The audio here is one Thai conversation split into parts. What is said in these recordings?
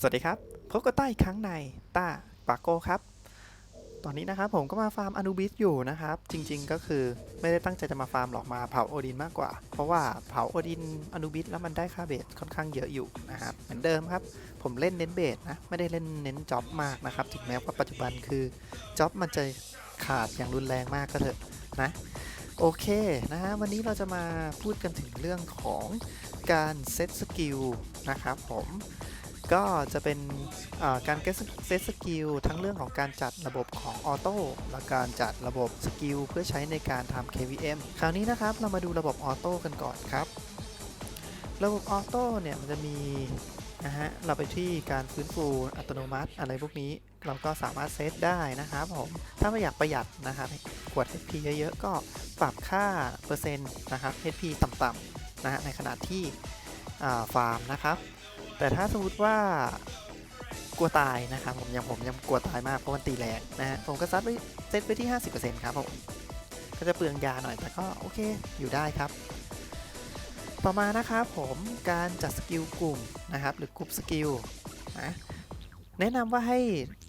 สวัสดีครับ พบกับต้าอีกครั้งในต้าปาโก้ครับ ตอนนี้นะครับผมก็มาฟาร์มอนูบิสอยู่นะครับ จริงๆก็คือไม่ได้ตั้งใจจะมาฟาร์มหรอกมาเผาโอดินมากกว่า เพราะว่าเผาโอดินอนูบิสแล้วมันได้ค่าเบสค่อนข้างเยอะอยู่นะครับ เหมือนเดิมครับ ผมเล่นเน้นเบสนะ ไม่ได้เล่นเน้นจ็อบมากนะครับ ถึงแม้ว่าปัจจุบันคือจ็อบมันจะขาดอย่างรุนแรงมากก็เถอะนะโอเคนะฮะวันนี้เราจะมาพูดกันถึงเรื่องของการเซตสกิลนะครับผม ก็จะเป็นการเซตสกิลทั้งเรื่องของการจัดระบบของออโต้และการจัดระบบสกิลเพื่อใช้ในการทำ KVM คราวนี้นะครับเรามาดูระบบออโต้กันก่อนครับ ระบบออโต้เนี่ยมันจะมีนะฮะเราไปที่การฟื้นฟูอัตโนมัติอะไรพวกนี้เราก็สามารถเซตได้นะครับผมถ้าไม่อยากประหยัดนะครับกด HP เยอะๆ ก็ปรับค่าเปอร์เซ็นต์นะครับ HP ต่ำๆนะฮะในขณะที่ฟาร์มนะครับ แต่ถ้าสมมติว่ากลัวตายนะครับผมยังผมยังกลัวตายมากเพราะมันตีแรงนะฮะผมก็ซัดไปเซตไปที่ 50%ครับผมก็จะเปลืองยาหน่อยแต่ก็โอเคอยู่ได้ครับ ต่อมานะครับผมการจัดสกิลกลุ่มนะครับหรือกลุ่มสกิลนะแนะนำว่าให้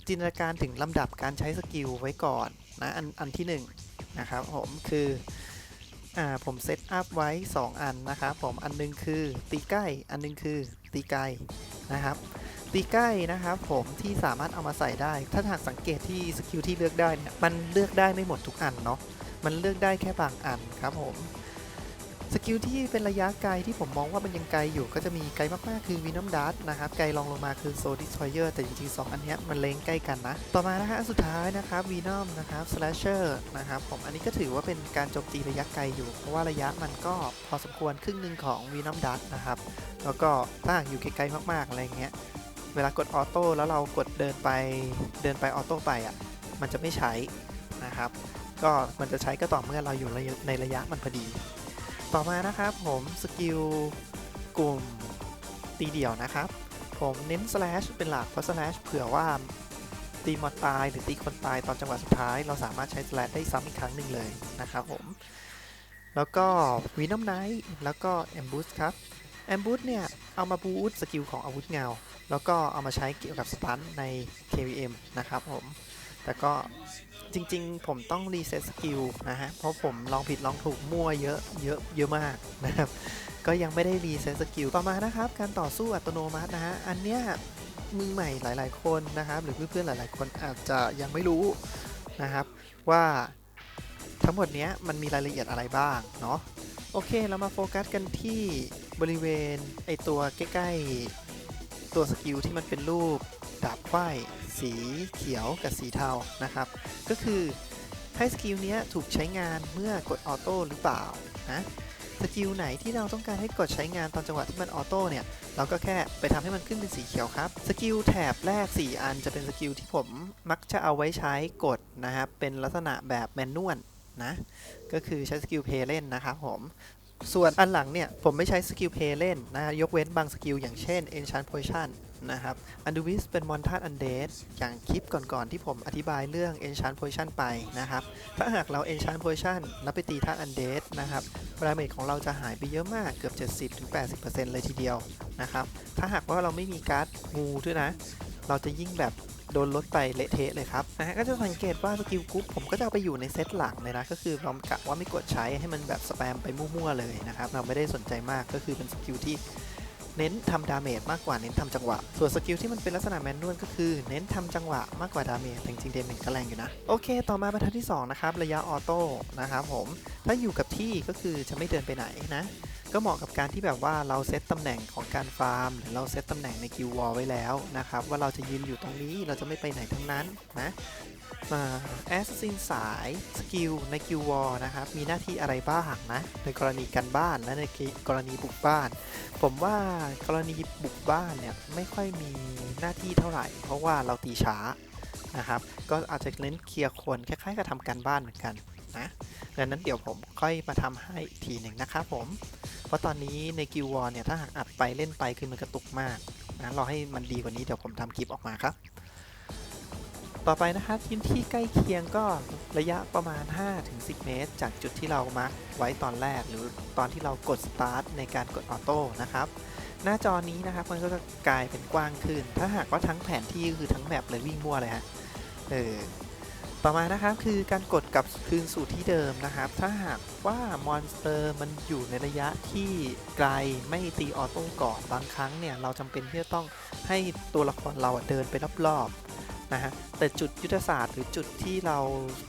จินตนาการถึงลำดับการใช้สกิลไว้ก่อนนะอันอันที่หนึ่งนะครับผมคืออ่าผมเซตอัพไว้ 2 อันนะครับผมอันหนึงคือตีใกล้อันหนึงคือ ตีไกลนะครับ ตีใกล้นะครับผมที่สามารถเอามาใส่ได้ ถ้าหากสังเกตที่สกิลที่เลือกได้เนี่ยมันเลือกได้ไม่หมดทุกอันเนาะมันเลือกได้แค่บางอันครับผม สกิลที่เป็นระยะไกลที่ผมมองว่ามันยังไกลอยู่ ก็จะมีไกลมากๆคือวีนอมดัตนะครับไกลรองลงมาคือโซดิสทอยเออร์แต่จริงๆสองอันนี้มันเลงใกล้กันนะ ต่อมานะฮะสุดท้ายนะครับวีนอมนะครับสแลชเชอร์นะครับผมอันนี้ก็ถือว่าเป็นการโจมตีระยะไกลอยู่ เพราะว่าระยะมันก็พอสมควรครึ่งหนึ่งของวีนอมดัตนะครับแล้วก็ถ้าอยู่ไกลๆมากๆอะไรเงี้ยเวลากดออโต้แล้วเรากดเดินไปเดินไปออโต้ไปอะมันจะไม่ใช้นะครับ ก็มันจะใช้ก็ต่อเมื่อเราอยู่ในระยะมันพอดี ต่อมานะครับผมสกิลกลุ่มตีเดี่ยวนะครับ ผมเน้น slash เป็นหลักเพราะ slash เผื่อว่าตีมอนตายหรือตีคนตายตอนจังหวะสุดท้าย เราสามารถใช้ slash ได้ซ้ำอีกครั้งหนึ่งเลยนะครับผม แล้วก็วีนอมไนท์แล้วก็ ambush ครับ ambush เนี่ย เอามาบูสสกิลของอาวุธเงา แล้วก็เอามาใช้เกี่ยวกับสตันใน KVM นะครับผม แต่ก็ จริง ๆ ผมต้องรีเซ็ตสกิลนะฮะ เพราะผมลองผิดลองถูกมั่วเยอะเยอะเยอะมากนะครับ ก็ยังไม่ได้รีเซ็ตสกิลต่อมานะครับ การต่อสู้อัตโนมัตินะฮะ อันเนี้ยมือใหม่หลาย ๆ คนนะครับ หรือเพื่อนๆหลาย ๆ คนอาจจะยังไม่รู้นะครับว่าทั้งหมดเนี้ยมันมีรายละเอียดอะไรบ้างเนาะโอเคเรามาโฟกัสกันที่บริเวณไอตัวใกล้ ๆ ตัวสกิลที่มันเป็นรูปดาบไขว้ สีเขียวกับสีเทานะครับ ก็คือให้สกิลเนี้ยถูกใช้งานเมื่อกดออโต้หรือเปล่านะสกิลไหนที่เราต้องการให้กดใช้งานตอนจังหวะที่มันออโต้เนี่ย เราก็แค่ไปทำให้มันขึ้นเป็นสีเขียวครับ สกิลแถบแรก 4 อันจะเป็นสกิลที่ผมมักจะเอาไว้ใช้กดนะครับ เป็นลักษณะแบบแมนนวลนะ ก็คือใช้สกิลเพลเล่นนะครับผม ส่วนอันหลังเนี่ย ผมไม่ใช้สกิลเพลเล่นนะ ยกเว้นบางสกิลอย่างเช่น Enchant Potion นะครับอันดูวิสเป็นมอนท a ตอันเดสอย่างคลิปก่อนๆที่ผมอธิบายเรื่อง Enchant Potion ไปนะครับ ถ้าหากเรา Enchant Potion แล้วไปตีท่าอันเดสนะครับดาเมจของเราจะหายไปเยอะมากเกือบ 70-80%เลยทีเดียวนะครับ ถ้าหากว่าเราไม่มีการ์ดงูด้วยนะ เราจะยิ่งแบบโดนลดไปเละเทะเลยครับนะฮะก็จะสังเกตว่าสกิลกรุ๊ปผมก็จะเอาไปอยู่ในเซตหลังเลยนะ ก็คือเรากะว่าไม่กดใช้ให้มันแบบสแปมไปมั่วๆเลยนะครับ เราไม่ได้สนใจมากก็คือเป็นสกิลที่ เน้นทำดาเมจมากกว่าเน้นทำจังหวะ ส่วนสกิลที่มันเป็นลักษณะแมนนวลก็คือเน้นทำจังหวะมากกว่าดาเมจแต่จริงๆเดเมจก็แรงอยู่นะ โอเค ต่อมาบรรทัดที่ 2 นะครับ ระยะออโต้นะครับผม ถ้าอยู่กับที่ก็คือจะไม่เดินไปไหนนะก็เหมาะกับการที่แบบว่าเราเซตตำแหน่งของการฟาร์ม หรือเราเซตตำแหน่งในกิลวอลไว้แล้วนะครับ ว่าเราจะยืนอยู่ตรงนี้เราจะไม่ไปไหนทั้งนั้นนะ แอสซินสายสกิลในกิลวอลนะครับ มีหน้าที่อะไรบ้างนะ ในกรณีกันบ้านและในกรณีบุกบ้าน ผมว่ากรณีบุกบ้านเนี่ย ไม่ค่อยมีหน้าที่เท่าไหร่ เพราะว่าเราตีช้านะครับ ก็อาจจะเน้นเคลียร์คนคล้ายๆกับทำการบ้านเหมือนกันนะดังนั้นเดี๋ยวผมค่อยมาทำให้อีกทีหนึ่งนะครับผม เพราะตอนนี้ในกิลวอร์เนี่ยถ้าหากอัดไปเล่นไปคือมันกระตุกมากนะรอให้มันดีกว่านี้เดี๋ยวผมทำคลิปออกมาครับ ต่อไปนะครับพื้นที่ใกล้เคียงก็ระยะประมาณ 5-10 เมตร จากจุดที่เรามาร์คไว้ตอนแรก หรือตอนที่เรากดสตาร์ทในการกดออโต้นะครับ หน้าจอนี้นะครับมันก็จะกลายเป็นกว้างขึ้น ถ้าหากว่าทั้งแผนที่คือทั้งแมปเลยวิ่งมั่วเลยฮะเออต่อมานะครับคือการกดกลับคืนสู่ที่เดิมนะครับ ถ้าหากว่ามอนสเตอร์มันอยู่ในระยะที่ไกลไม่ตีออโต้ก่อนบางครั้งเนี่ยเราจำเป็นที่จะต้องให้ตัวละครเราเดินไปรอบๆ นะฮะแต่จุดยุทธศาสตร์หรือจุดที่เรา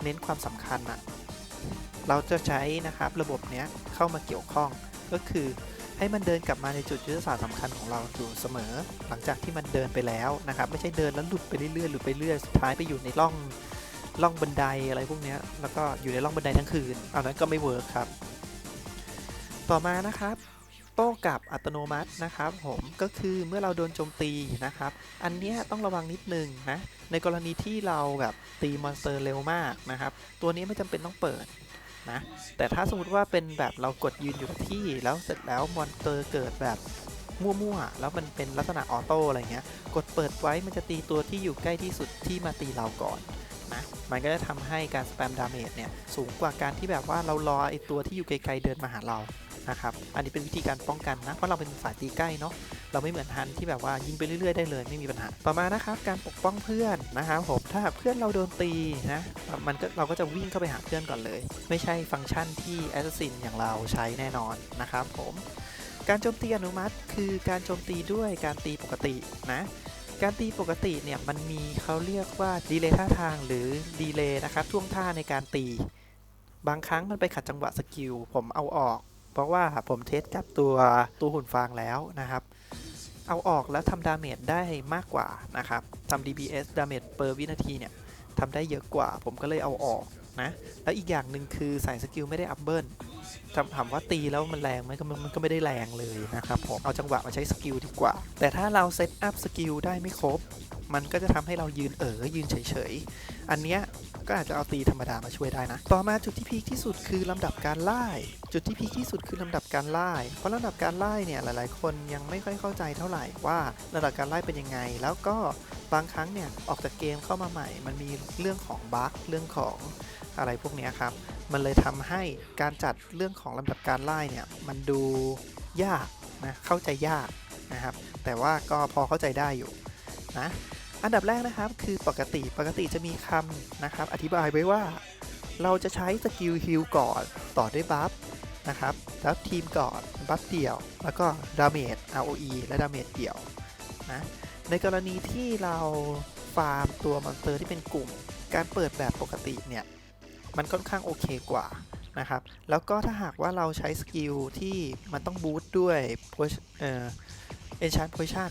เน้นความสำคัญอะเราจะใช้นะครับระบบเนี้ยเข้ามาเกี่ยวข้องก็คือให้มันเดินกลับมาในจุดยุทธศาสตร์สำคัญของเราอยู่เสมอ หลังจากที่มันเดินไปแล้วนะครับไม่ใช่เดินแล้วหลุดไปเรื่อยๆหลุดไปเรื่อยสุดท้ายไปอยู่ในร่องร่องบันไดอะไรพวกเนี้ยแล้วก็อยู่ในร่องบันไดทั้งคืนอันนั้นก็ไม่เวิร์คครับ ต่อมานะครับ โต้กลับอัตโนมัตินะครับผมก็คือเมื่อเราโดนโจมตีนะครับ อันนี้ต้องระวังนิดนึงนะในกรณีที่เราแบบตีมอนสเตอร์เร็วมากนะครับ ตัวนี้ไม่จำเป็นต้องเปิดนะแต่ถ้าสมมติว่าเป็นแบบเรากดยืนอยู่ที่แล้วเสร็จแล้วมอนสเตอร์เกิดแบบมั่วๆ แล้วมันเป็นลักษณะออโต้อะไรเงี้ย กดเปิดไว้มันจะตีตัวที่อยู่ใกล้ที่สุดที่มาตีเราก่อนนะ มันก็จะทำให้การสแปมดาเมจเนี่ยสูงกว่าการที่แบบว่าเรารอไอตัวที่อยู่ไกลๆเดินมาหาเรา นะครับ อันนี้เป็นวิธีการป้องกันนะ เพราะเราเป็นสายตีใกล้เนาะ เราไม่เหมือนฮันที่แบบว่ายิงไปเรื่อยๆได้เลยไม่มีปัญหา ต่อมานะครับการปกป้องเพื่อนนะครับผม ถ้าเพื่อนเราโดนตีนะมันก็เราก็จะวิ่งเข้าไปหาเพื่อนก่อนเลย ไม่ใช่ฟังก์ชันที่แอสซินอย่างเราใช้แน่นอนนะครับผมการโจมตีอนุมัติคือการโจมตีด้วยการตีปกตินะการตีปกติเนี่ยมันมีเขาเรียกว่าดีเลย์ท่าทางหรือดีเลย์นะครับท่วงท่าในการตี บางครั้งมันไปขัดจังหวะสกิลผมเอาออก เพราะว่าผมเทสกับตัวตัวหุ่นฟางแล้วนะครับ เอาออกแล้วทำดาเมจได้มากกว่านะครับทำ DPS ดาเมจเปอร์วินาทีเนี่ยทำได้เยอะกว่า ผมก็เลยเอาออกนะ แล้วอีกอย่างหนึ่งคือใส่สกิลไม่ได้อัพเบิลถามถามว่าตีแล้วมันแรงไหมก็มันก็ไม่ได้แรงเลยนะครับผมเอาจังหวะมาใช้สกิลดีกว่า แต่ถ้าเราเซตอัพสกิลได้ไม่ครบ มันก็จะทำให้เรายืนเอ๋อยืนเฉยๆ อันเนี้ย ก็อาจจะเอาตีธรรมดามาช่วยได้นะ ต่อมาจุดที่พีคที่สุดคือลำดับการไล่ จุดที่พีคที่สุดคือลำดับการไล่ เพราะลำดับการไล่เนี่ยหลาย ๆ คนยังไม่ค่อยเข้าใจเท่าไหร่ว่าระดับการไล่เป็นยังไง แล้วก็บางครั้งเนี่ยออกจากเกมเข้ามาใหม่ มันมีเรื่องของบั๊กเรื่องของอะไรพวกนี้ครับ มันเลยทำให้การจัดเรื่องของลำดับการไล่เนี่ยมันดูยากนะเข้าใจยากนะครับ แต่ว่าก็พอเข้าใจได้อยู่นะ อันดับแรกนะครับคือปกติปกติจะมีคำนะครับ อธิบายไว้ว่า เราจะใช้สกิลฮิลก่อนต่อด้วยบัฟนะครับแล้วทีมก่อนบัฟเดี่ยว แล้วก็ดาเมจ ROE และดาเมจเดี่ยวนะในกรณีที่เราฟาร์มตัวมอนสเตอร์ที่เป็นกลุ่ม การเปิดแบบปกติเนี่ย มันค่อนข้างโอเคกว่านะครับ แล้วก็ถ้าหากว่าเราใช้สกิลที่มันต้องบูตด้วยเอ่อ enchant position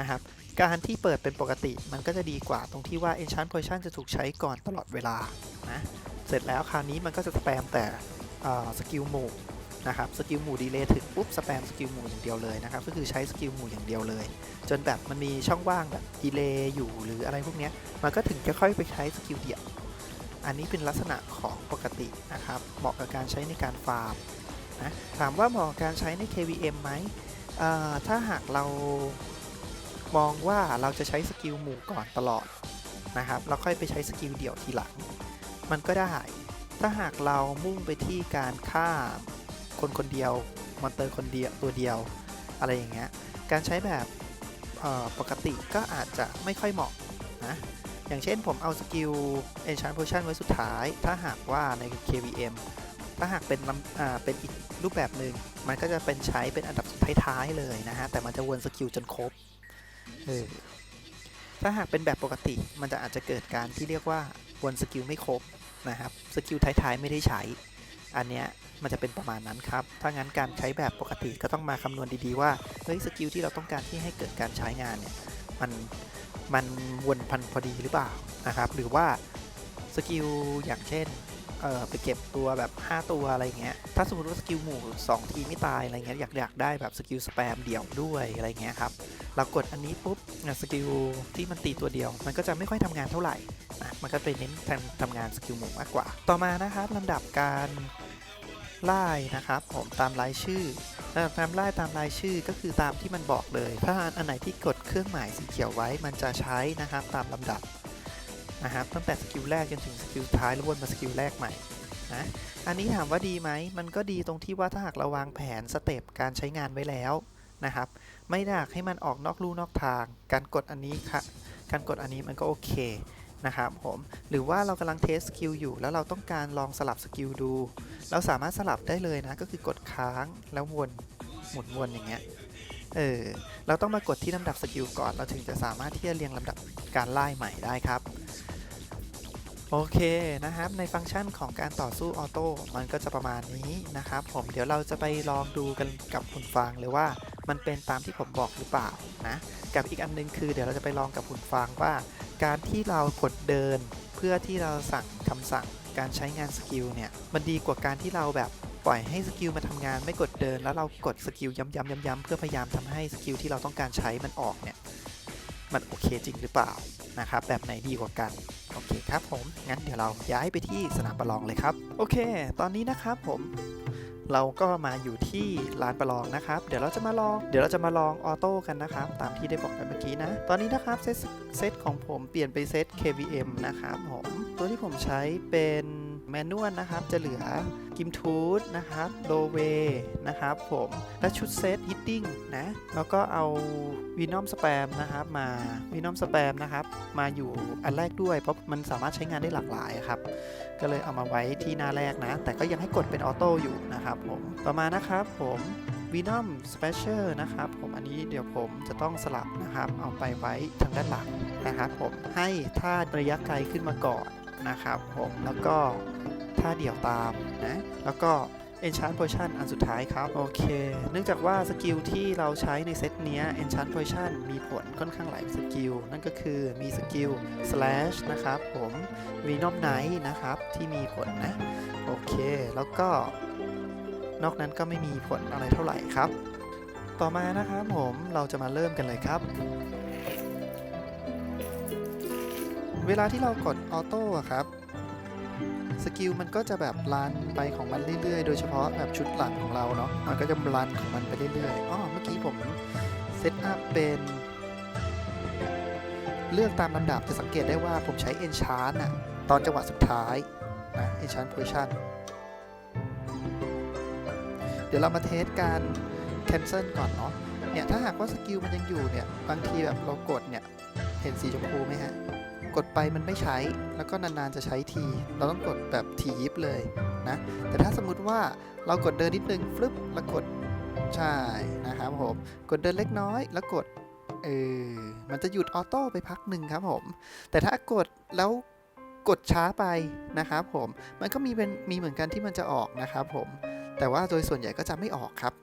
นะครับ การที่เปิดเป็นปกติมันก็จะดีกว่าตรงที่ว่า enchant Potion จะถูกใช้ก่อนตลอดเวลานะเสร็จแล้วคราวนี้มันก็จะสแปมแต่สกิลหมู่นะครับสกิลหมู่ดีเลย์ถึงปุ๊บสแปมสกิลหมู่อย่างเดียวเลยนะครับก็คือใช้สกิลหมู่อย่างเดียวเลย จนแบบมันมีช่องว่างแบบดีเลย์อยู่หรืออะไรพวกนี้มันก็ถึงจะค่อยไปใช้สกิลเดี่ยวอันนี้เป็นลักษณะของปกตินะครับเหมาะกับการใช้ในการฟาร์มนะถามว่าเหมาะกับการใช้ใน KVM ไหมถ้าหากเรา มองว่าเราจะใช้สกิลหมู่ก่อนตลอดนะครับแล้วค่อยไปใช้สกิลเดี่ยวทีหลัง มันก็ได้ ถ้าหากเรามุ่งไปที่การฆ่าคนคนเดียวมอนเตอร์คนเดียวตัวเดียว อะไรอย่างเงี้ย การใช้แบบปกติก็อาจจะไม่ค่อยเหมาะนะอย่างเช่นผมเอาสกิล Enchant Potion ไว้สุดท้าย ถ้าหากว่าใน KVM ถ้าหากเป็นเป็นอีกรูปแบบหนึ่ง มันก็จะเป็นใช้เป็นอันดับท้ายๆเลยนะฮะ แต่มันจะวนสกิลจนครบ เออถ้าหากเป็นแบบปกติมันจะอาจจะเกิดการที่เรียกว่าวนสกิลไม่ครบนะครับสกิลท้ายๆไม่ได้ใช้ อันเนี้ยมันจะเป็นประมาณนั้นครับ ถ้างั้นการใช้แบบปกติก็ต้องมาคำนวณดีๆว่า เฮ้ยสกิลที่เราต้องการที่ให้เกิดการใช้งานเนี่ย มันมันวนพันพอดีหรือเปล่านะครับ หรือว่าสกิลอย่างเช่น เออไปเก็บตัวแบบ 5 ตัวอะไรเงี้ย ถ้าสมมติว่าสกิลหมู่ 2 ทีไม่ตายอะไรเงี้ยอยากอยากได้แบบสกิลสแปมเดี่ยวด้วยอะไรเงี้ยครับ เรากดอันนี้ปุ๊บอะสกิลที่มันตีตัวเดียว มันก็จะไม่ค่อยทำงานเท่าไหร่นะมันก็ไปเน้นทำทำงานสกิลหมู่มากกว่า ต่อมานะครับลำดับการไล่นะครับผมตามรายชื่อลำดับการไล่ตามรายชื่อก็คือตามที่มันบอกเลย ถ้าอันไหนที่กดเครื่องหมายสีเขียวไว้มันจะใช้นะครับตามลำดับนะครับตั้งแต่สกิลแรกจนถึงสกิลท้ายแล้ววนมาสกิลแรกใหม่นะอันนี้ถามว่าดีไหมมันก็ดีตรงที่ว่าถ้าหากเราวางแผนสเต็ปการใช้งานไว้แล้ว นะครับ ไม่อยากให้มันออกนอกลู่นอกทาง การกดอันนี้ค่ะ การกดอันนี้มันก็โอเคนะครับผม หรือว่าเรากำลังเทสสกิลอยู่ แล้วเราต้องการลองสลับสกิลดู เราสามารถสลับได้เลยนะ ก็คือกดค้างแล้ววนหมุนวนอย่างเงี้ย เออ เราต้องมากดที่ลำดับสกิลก่อน เราถึงจะสามารถที่จะเรียงลำดับการไล่ใหม่ได้ครับ โอเคนะครับ ในฟังก์ชันของการต่อสู้ออโต้ มันก็จะประมาณนี้นะครับผม เดี๋ยวเราจะไปลองดูกันกับหุ่นฟางเลยว่า มันเป็นตามที่ผมบอกหรือเปล่านะกับอีกอันนึงคือเดี๋ยวเราจะไปลองกับหุ่นฟางว่า การที่เรากดเดินเพื่อที่เราสั่งคำสั่งการใช้งานสกิลเนี่ยมันดีกว่าการที่เราแบบปล่อยให้สกิลมาทำงานไม่กดเดิน แล้วเรากดสกิลย้ำๆย้ำๆเพื่อพยายามทำให้สกิลที่เราต้องการใช้มันออกเนี่ยมันโอเคจริงหรือเปล่านะครับแบบไหนดีกว่ากันโอเคครับผมงั้นเดี๋ยวเราย้ายไปที่สนามประลองเลยครับ โอเค ตอนนี้นะครับผม เราก็มาอยู่ที่ร้านประลองนะครับ เดี๋ยวเราจะมาลอง เดี๋ยวเราจะมาลองออโต้กันนะครับ ตามที่ได้บอกไปเมื่อกี้นะ ตอนนี้นะครับเซตเซตของผมเปลี่ยนไปเซต KVM นะครับผม ตัวที่ผมใช้เป็น แมนนวลนะครับ จะเหลือกิมทูธนะครับโลเวนะครับผม และชุดเซตฮิตติ้งนะ แล้วก็เอาวีนอมสแปมนะครับมาวีนอมสแปมนะครับ มาอยู่อันแรกด้วย เพราะมันสามารถใช้งานได้หลากหลายครับ ก็เลยเอามาไว้ที่หน้าแรกนะ แต่ก็ยังให้กดเป็นออโต้อยู่นะครับผมต่อมานะครับผม Venom Special นะครับผมอันนี้เดี๋ยวผมจะต้องสลับนะครับ เอาไปไว้ทางด้านหลังนะครับผมให้ท่าระยะไกลขึ้นมาก่อน นะครับผมแล้วก็ท่าเดี่ยวตามนะแล้วก็ Enchant Potion อันสุดท้ายครับ โอเค เนื่องจากว่าสกิลที่เราใช้ในเซตเนี้ย Enchant Potion มีผลค่อนข้างหลายสกิล นั่นก็คือมีสกิล Slash นะครับผม Venom Knight นะครับ ที่มีผลนะ โอเค แล้วก็ นอกนั้นก็ไม่มีผลอะไรเท่าไหร่ครับ ต่อมานะครับผมเราจะมาเริ่มกันเลยครับ เวลาที่เรากด ออโต้ครับสกิลมันก็จะแบบรันไปของมันเรื่อยๆ โดยเฉพาะแบบชุดหลังของเราเนาะมันก็จะรันของมันไปเรื่อยๆอ๋อเมื่อกี้ผมเซตอัพเป็นเลือกตามลำดับจะสังเกตได้ว่าผมใช้ Enchant อะตอนจังหวะสุดท้ายนะ Enchant Position เดี๋ยวเรามาเทสการ cancel ก่อนเนาะเนี่ยถ้าหากว่าสกิลมันยังอยู่เนี่ย บางทีแบบเรากดเนี่ย เห็นสีชมพูไหมฮะ กดไปมันไม่ใช้ แล้วก็นานๆจะใช้ที เราต้องกดแบบทียิบเลยนะ แต่ถ้าสมมุติว่าเรากดเดินนิดนึงฟลึบแล้วกดใช่นะครับผม กดเดินเล็กน้อยแล้วกดเออมันจะหยุดออโต้ไปพักหนึ่งครับผม แต่ถ้ากดแล้วกดช้าไปนะครับผม มันก็มีเป็นมีเหมือนกันที่มันจะออกนะครับผม แต่ว่าโดยส่วนใหญ่ก็จะไม่ออกครับ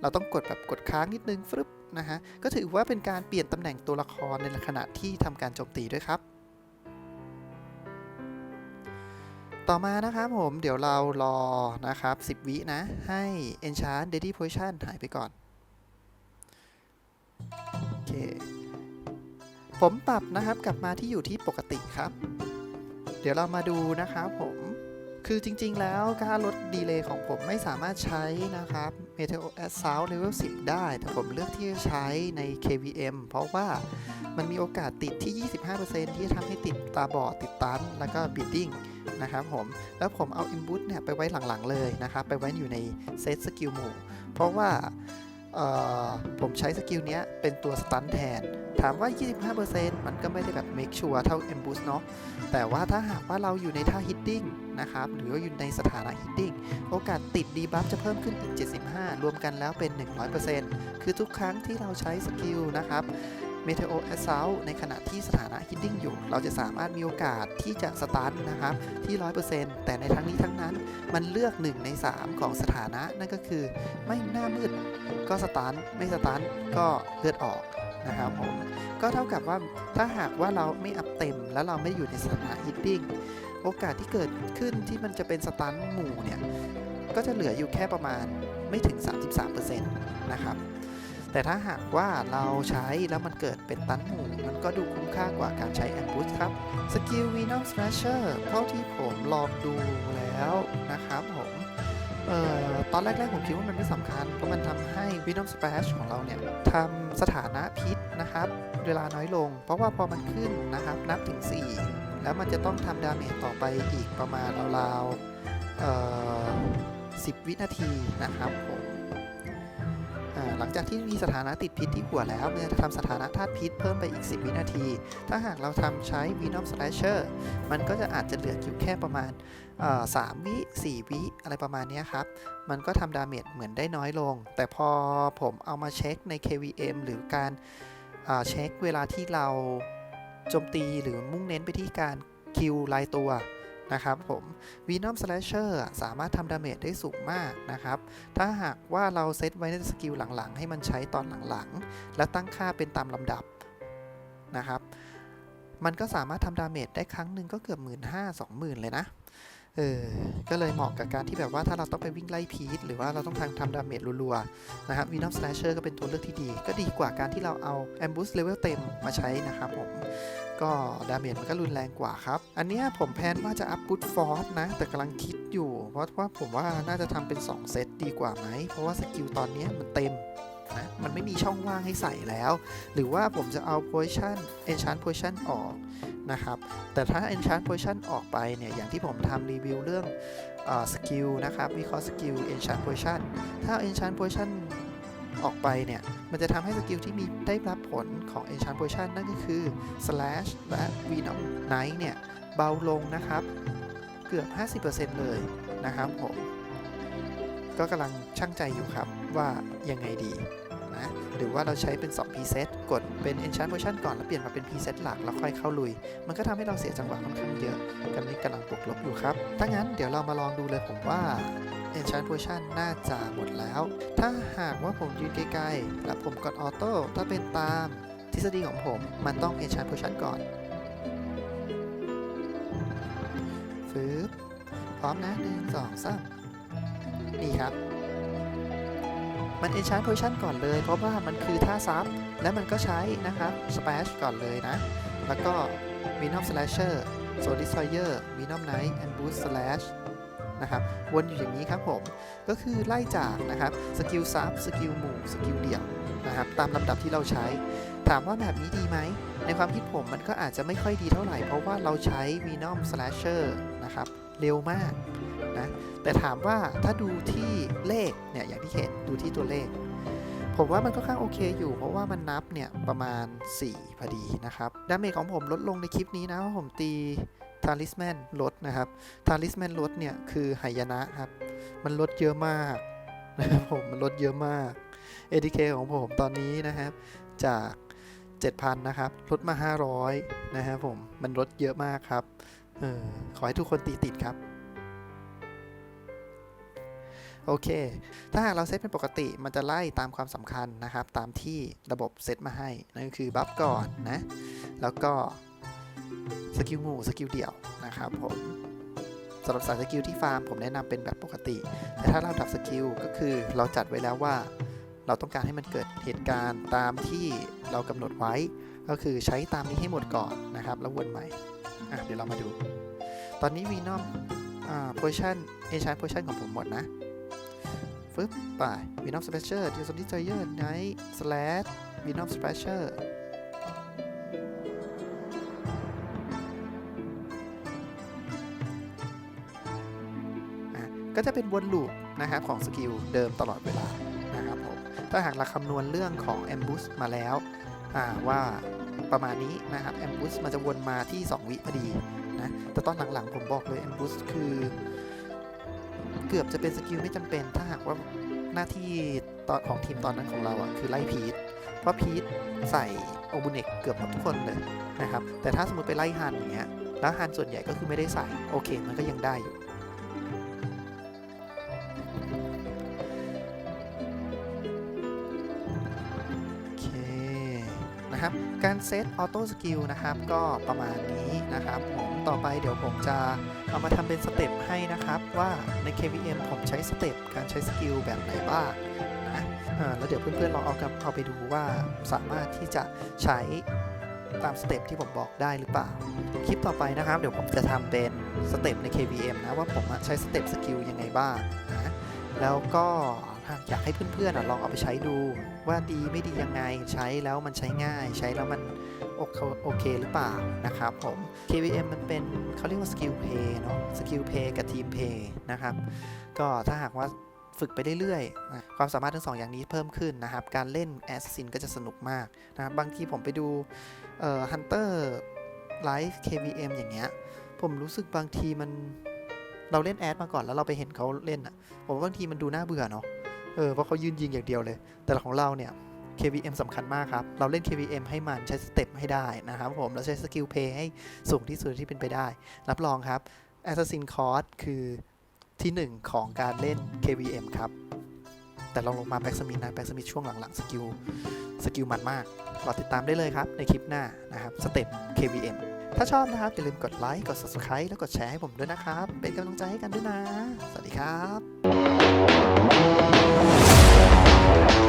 เราต้องกดแบบกดค้างนิดนึงฟึบนะฮะ ก็ถือว่าเป็นการเปลี่ยนตำแหน่งตัวละครในขณะที่ทำการโจมตีด้วยครับ ต่อมานะครับผมเดี๋ยวเรารอนะครับ 10 วินะ ให้ Enchant Deadly Potion หายไปก่อน โอเค ผมปรับนะครับกลับมาที่อยู่ที่ปกติครับ เดี๋ยวเรามาดูนะครับผม คือจริงๆแล้วการลดดีเลย์ของผมไม่สามารถใช้นะครับ Meteo Assault Level 10 ได้ แต่ผมเลือกที่จะใช้ใน KVM เพราะว่ามันมีโอกาสติดที่ 25%ที่จะทำให้ติดตาบอดติดตัน แล้วก็ Bleeding นะครับผม แล้วผมเอา Imbut เนี่ยไปไว้หลังๆเลยนะครับ ไปไว้อยู่ในเซตสกิลหมู่ เพราะว่าผมใช้สกิลเนี้ยเป็นตัวสตันแทน ถามว่า 25%มันก็ไม่ได้แบบ make sure เท่า Emboost เนาะ แต่ว่าถ้าหากว่าเราอยู่ในท่า hitting นะครับ หรือว่าอยู่ในสถานะ hitting โอกาสติดดีบัฟจะเพิ่มขึ้นอีก 75 รวมกันแล้วเป็น 100%คือทุกครั้งที่เราใช้สกิลนะครับ Meteo Assault ในขณะที่สถานะ hitting อยู่ เราจะสามารถมีโอกาสที่จะสตันนะครับที่ 100%แต่ในทั้งนี้ทั้งนั้นมันเลือก 1 ใน 3 ของสถานะนั่นก็คือ ไม่หน้ามืด ก็สตันไม่สตันก็เลือดออกนะครับผมก็เท่ากับว่าถ้าหากว่าเราไม่อัพเต็ม แล้วเราไม่อยู่ในสถานะ hitting โอกาสที่เกิดขึ้นที่มันจะเป็นสตันหมู่เนี่ย ก็จะเหลืออยู่แค่ประมาณไม่ถึง 33%นะครับ แต่ถ้าหากว่าเราใช้แล้วมันเกิดเป็นตันหมู่มันก็ดูคุ้มค่ากว่าการใช้ Ambush ครับ สกิล Venom Slasher เท่าที่ผมลองดูแล้วนะครับผมเอ่อตอนแรกๆผมคิดว่ามันไม่สำคัญ เพราะมันทำให้ Venom Splash ของเราเนี่ยทำสถานะพิษนะครับ เวลาน้อยลง เพราะว่าพอมันขึ้นนะครับนับถึง 4 แล้วมันจะต้องทำดาเมจต่อไปอีกประมาณราวๆเอ่อ10วินาทีนะครับผม หลังจากที่มีสถานะติดพิษที่หัวแล้วมันจะทำสถานะธาตุพิษเพิ่มไปอีก 10 วินาที ถ้าหากเราทำใช้ Venom Slasher มันก็จะอาจจะเหลืออยู่แค่ประมาณเอ่อ3วิ4วิอะไรประมาณนี้ครับ มันก็ทำดาเมจเหมือนได้น้อยลง แต่พอผมเอามาเช็คใน KVM หรือการเช็คเวลาที่เราโจมตีหรือมุ่งเน้นไปที่การคิวรายตัว นะครับผม Venom Slasher อะสามารถทำดาเมจได้สูงมากนะครับ ถ้าหากว่าเราเซตไว้ในสกิลหลังๆ ให้มันใช้ตอนหลังๆ และตั้งค่าเป็นตามลำดับนะครับ มันก็สามารถทำดาเมจได้ครั้งหนึ่งก็เกือบหมื่นห้าสองหมื่นเลยนะ เออ ก็เลยเหมาะกับการที่แบบว่าถ้าเราต้องไปวิ่งไล่พีทหรือว่าเราต้องทำทำดาเมจรัวๆนะครับ Venom Slasher ก็เป็นตัวเลือกที่ดี ก็ดีกว่าการที่เราเอา Ambush Level เต็มมาใช้นะครับผมก็ดาเมจมันก็รุนแรงกว่าครับ อันนี้ผมแพนว่าจะอัพ Boot Force นะ แต่กำลังคิดอยู่ เพราะว่าผมว่าน่าจะทำเป็น 2 เซตดีกว่าไหม เพราะว่าสกิลตอนนี้มันเต็ม นะมันไม่มีช่องว่างให้ใส่แล้ว หรือว่าผมจะเอา Position Enchant Position ออกนะครับ แต่ถ้า Enchant Position ออกไปเนี่ย อย่างที่ผมทำรีวิวเรื่องสกิลนะครับวิเคราะห์สกิล Enchant Position ถ้า Enchant Position ออกไปเนี่ย มันจะทำให้สกิลที่มีได้รับผลของ Enchant Position นั่นก็คือ Slash และ Venom Knight เนี่ย เบาลงนะครับ เกือบ 50%เลยนะครับผม ก็กำลังช่างใจอยู่ครับ ว่ายังไงดีนะหรือว่าเราใช้เป็น 2 preset กดเป็น enchant version ก่อน แล้วเปลี่ยนมาเป็น preset หลัก แล้วค่อยเข้าลุย มันก็ทำให้เราเสียจังหวะค่อนข้างเยอะกำลังกำลังบวกลบอยู่ครับถ้างั้นเดี๋ยวเรามาลองดูเลยผมว่า enchant version น่าจะหมดแล้ว ถ้าหากว่าผมยืนไกลๆ แล้วผมกดออโต้ถ้าเป็นตามทฤษฎีของผมมันต้อง enchant version ก่อนฟืบพร้อมนะหนึ่งสองสามนี่ครับ มัน enchant position ก่อนเลย เพราะว่ามันคือท่าซับและมันก็ใช้นะครับ splash ก่อนเลยนะ แล้วก็ venom slasher soul destroyer venom knight and boost slash นะครับวนอยู่อย่างนี้ครับผม ก็คือไล่จากนะครับสกิลซับสกิลหมู่สกิลเดี่ยวนะครับตามลำดับที่เราใช้ ถามว่าแบบนี้ดีไหม ในความคิดผมมันก็อาจจะไม่ค่อยดีเท่าไหร่ เพราะว่าเราใช้ venom slasher นะครับ เร็วมาก แต่ถามว่าถ้าดูที่เลขเนี่ยอย่างที่เห็นดูที่ตัวเลข ผมว่ามันก็ค่อนข้างโอเคอยู่ เพราะว่ามันนับเนี่ยประมาณ 4 พอดีนะครับดาเมจของผมลดลงในคลิปนี้นะเพราะผมตีทาริสแมนลดนะครับทาริสแมนลดเนี่ยคือหายนะครับ มันลดเยอะมากนะครับผมมันลดเยอะมาก ADK ของผมตอนนี้นะครับ จาก 7,000 นะครับ ลดมา 500 นะครับผม มันลดเยอะมากครับออขอให้ทุกคนตีติดครับ โอเค ถ้าหากเราเซตเป็นปกติ มันจะไล่ตามความสำคัญนะครับ ตามที่ระบบเซตมาให้ นั่นก็คือบัฟก่อนนะ แล้วก็สกิลหมู่สกิลเดี่ยวนะครับผมสำหรับสายสกิลที่ฟาร์มผมแนะนำเป็นแบบปกติ แต่ถ้าเราดับสกิลก็คือเราจัดไว้แล้วว่า เราต้องการให้มันเกิดเหตุการณ์ตามที่เรากำหนดไว้ ก็คือใช้ตามนี้ให้หมดก่อนนะครับ แล้ววนใหม่เดี๋ยวเรามาดู ตอนนี้วีนอมอ่าโพชั่นเอชาร์โพชั่นของผมหมดนะ ฟึบไปวีนอมสเปเชียลดิวซอนดิจเยอร์ไนท์สแลชวีนอมสเปเชียลก็จะเป็นวนลูปนะครับของสกิลเดิมตลอดเวลานะครับผมถ้าหากเราคำนวณเรื่องของ Ambush มาแล้วอ่าว่าประมาณนี้นะครับ Ambush มันจะวนมาที่ 2 วิพอดีนะแต่ตอนหลังๆผมบอกเลย Ambush คือ เกือบจะเป็นสกิลไม่จำเป็น ถ้าหากว่าหน้าที่ตอนของทีมตอนนั้นของเราอะคือไล่พีทเพราะพีทใส่โอบูเนกเกือบหมดทุกคนเลยนะครับ แต่ถ้าสมมติไปไล่ฮันอย่างเงี้ย แล้วฮันส่วนใหญ่ก็คือไม่ได้ใส่ โอเค มันก็ยังได้อยู่ โอเค นะครับ การเซตออโต้สกิลนะครับ ก็ประมาณนี้นะครับผมต่อไปเดี๋ยวผมจะ เอามาทำเป็นสเต็ปให้นะครับว่าใน KVM ผมใช้สเต็ปการใช้สกิลแบบไหนบ้างนะแล้วเดี๋ยวเพื่อนๆลองเอากับเอาไปดูว่าสามารถที่จะใช้ตามสเต็ปที่ผมบอกได้หรือเปล่า คลิปต่อไปนะครับ เดี๋ยวผมจะทำเป็นสเต็ปใน KVM นะว่าผมใช้สเต็ปสกิลยังไงบ้างนะแล้วก็อยากให้เพื่อนๆลองเอาไปใช้ดูว่าดีไม่ดียังไงใช้แล้วมันใช้ง่าย ใช้แล้วมัน โอเคโอเคหรือเปล่านะครับผม KVM มันเป็นเขาเรียกว่าสกิลเพย์เนาะสกิลเพย์กับทีมเพย์นะครับ ก็ถ้าหากว่าฝึกไปเรื่อยๆ ความสามารถทั้งสองอย่างนี้เพิ่มขึ้นนะครับ การเล่นแอสซินก็จะสนุกมากนะครับ บางทีผมไปดูเอ่อฮันเตอร์ไลฟ์ KVM อย่างเงี้ย ผมรู้สึกบางทีมันเราเล่นแอดมาก่อนแล้วเราไปเห็นเขาเล่นอะ ผมว่าบางทีมันดูน่าเบื่อเนาะ เออ เพราะเขายืนยิงอย่างเดียวเลย แต่ของเราเนี่ย KVM สำคัญมากครับ เราเล่น KVM ให้มันใช้สเต็ปให้ได้นะครับผมแล้วใช้สกิลเพย์ให้สูงที่สุดที่เป็นไปได้ รับรองครับ Assassin Cost คือที่หนึ่งของการเล่น KVM ครับ แต่ลองลงมาแบ็กสมิธนะแบ็กสมิธช่วงหลังๆสกิลสกิลมันมากรอติดตามได้เลยครับ ในคลิปหน้านะครับสเต็ป KVM ถ้าชอบนะครับ อย่าลืมกดไลค์ กด Subscribe แล้วกดแชร์ให้ผมด้วยนะครับ เป็นกำลังใจให้กันด้วยนะ สวัสดีครับ